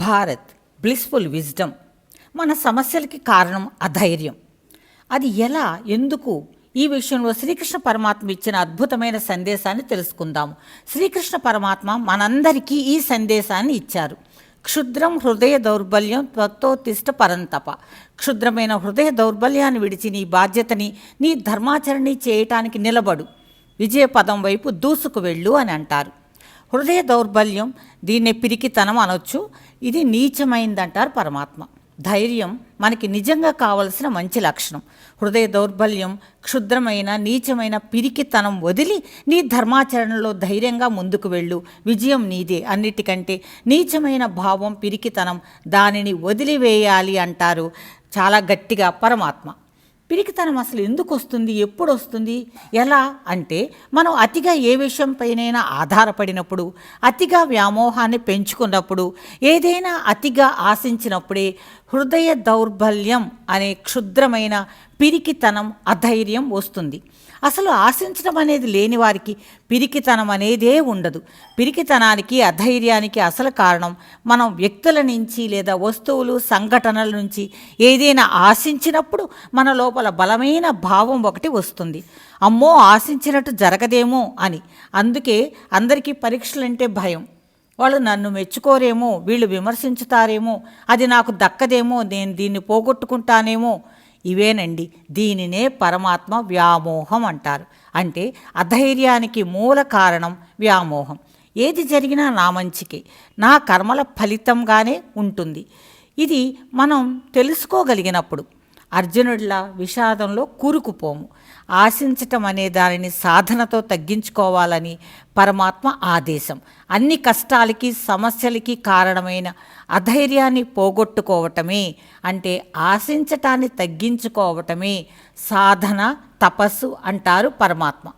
Bharat blissful wisdom మన సమస్యలకి కారణం అధైర్యం. అది ఎలా ఎందుకు? ఈ విషయంలో శ్రీకృష్ణ పరమాత్మ ఇచ్చిన అద్భుతమైన సందేశాన్ని తెలుసుకుందాము. శ్రీకృష్ణ పరమాత్మ మనందరికీ ఈ సందేశాన్ని ఇచ్చారు. క్షుద్రం హృదయ దౌర్బల్యం త్వత్తోత్తిష్ట పరంతప. క్షుద్రమైన హృదయ దౌర్బల్యాన్ని విడిచి నీ బాధ్యతని నీ ధర్మాచరణి చేయటానికి నిలబడు. విజయపదం వైపు దూసుకు వెళ్ళు అని అంటారు. హృదయ దౌర్బల్యం దీన్నే పిరికితనం అనొచ్చు. ఇది నీచమైందంటారు పరమాత్మ. ధైర్యం మనకి నిజంగా కావలసిన మంచి లక్షణం. హృదయ దౌర్బల్యం క్షుద్రమైన నీచమైన పిరికితనం వదిలి నీ ధర్మాచరణలో ధైర్యంగా ముందుకు వెళ్ళు. విజయం నీదే. అన్నిటికంటే నీచమైన భావం పిరికితనం దానిని వదిలివేయాలి అంటారు చాలా గట్టిగా పరమాత్మ. పిరికితనం అసలు ఎందుకు వస్తుంది ఎప్పుడు వస్తుంది ఎలా? అంటే మనం అతిగా ఏ విషయంపైనైనా ఆధారపడినప్పుడు అతిగా వ్యామోహాన్ని పెంచుకున్నప్పుడు ఏదైనా అతిగా ఆశించినప్పుడే హృదయ దౌర్బల్యం అనే క్షుద్రమైన పిరికితనం అధైర్యం వస్తుంది. అసలు ఆశించడం అనేది లేని వారికి పిరికితనం అనేదే ఉండదు. పిరికితనానికి అధైర్యానికి అసలు కారణం మనం వ్యక్తుల నుంచి లేదా వస్తువులు సంఘటనల నుంచి ఏదైనా ఆశించినప్పుడు మన లోపల బలమైన భావం ఒకటి వస్తుంది. అమ్మో ఆశించినట్టు జరగదేమో అని. అందుకే అందరికీ పరీక్షలంటే భయం. వాళ్ళు నన్ను మెచ్చుకోరేమో వీళ్ళు విమర్శించుతారేమో అది నాకు దక్కదేమో నేను దీన్ని పోగొట్టుకుంటానేమో ఇవేనండి. దీనినే పరమాత్మ వ్యామోహం అంటారు. అంటే అధైర్యానికి మూల కారణం వ్యామోహం. ఏది జరిగినా నా మంచికే. నా కర్మల ఫలితంగానే ఉంటుంది. ఇది మనం తెలుసుకోగలిగినప్పుడు అర్జునుడిలా విషాదంలో కూరుకుపోము. ఆశించటం అనే దానిని సాధనతో తగ్గించుకోవాలని పరమాత్మ ఆదేశం. అన్ని కష్టాలకి సమస్యలకి కారణమైన అధైర్యాన్ని పోగొట్టుకోవటమే అంటే ఆశించటాన్ని తగ్గించుకోవటమే సాధన తపస్సు అంటారు పరమాత్మ.